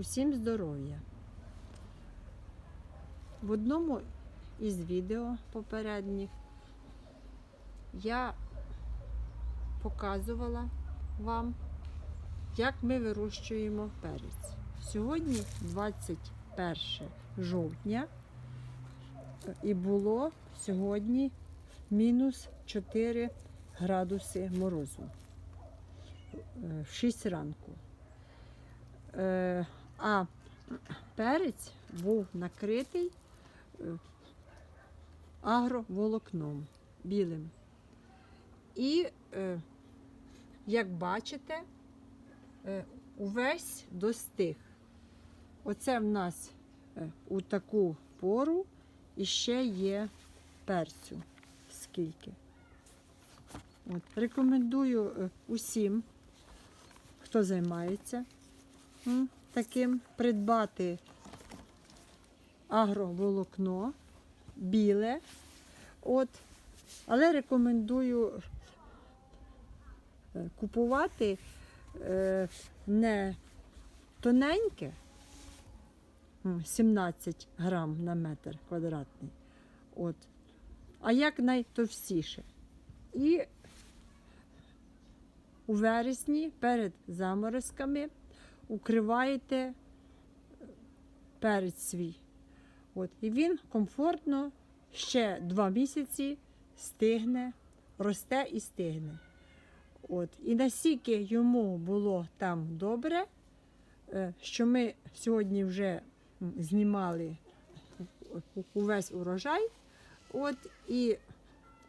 Усім здоров'я. В одному із відео попередніх я показувала вам, як ми вирощуємо перець. Сьогодні 21 жовтня е, і було сьогодні мінус 4 градуси морозу е, в 6 ранку. А перець був накритий е, агроволокном білим. І, е, як бачите, е, увесь достиг. Оце в нас у таку пору іще є перцю. Скільки. От. Рекомендую усім, хто займається таким, придбати агроволокно біле. От. Але рекомендую е, купувати е, не тоненьке, 17 грам на метр квадратний, от, а як найтовстіше. І у вересні перед заморозками укриваєте е, перець свій. От, і він комфортно ще два місяці стигне, росте і стигне. От, і настільки йому було там добре, е, що ми сьогодні вже знімали увесь урожай, от, і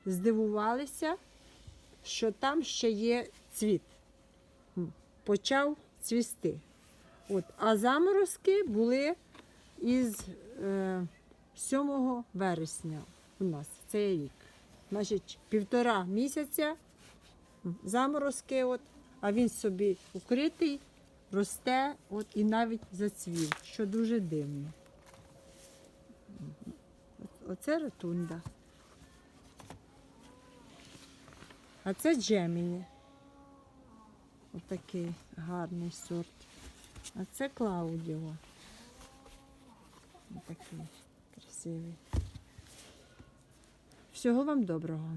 здивувалися, що там ще є цвіт. Почав цвісти. От, а заморозки були із е, 7 вересня у нас цей рік. Значить, півтора місяця заморозки, от, а він собі укритий, росте от, і навіть зацвів, що дуже дивно. Оце ротунда. А це Джеміні. Отакий гарний сорт. А це Клаудіо. Такий красивий. Всього вам доброго.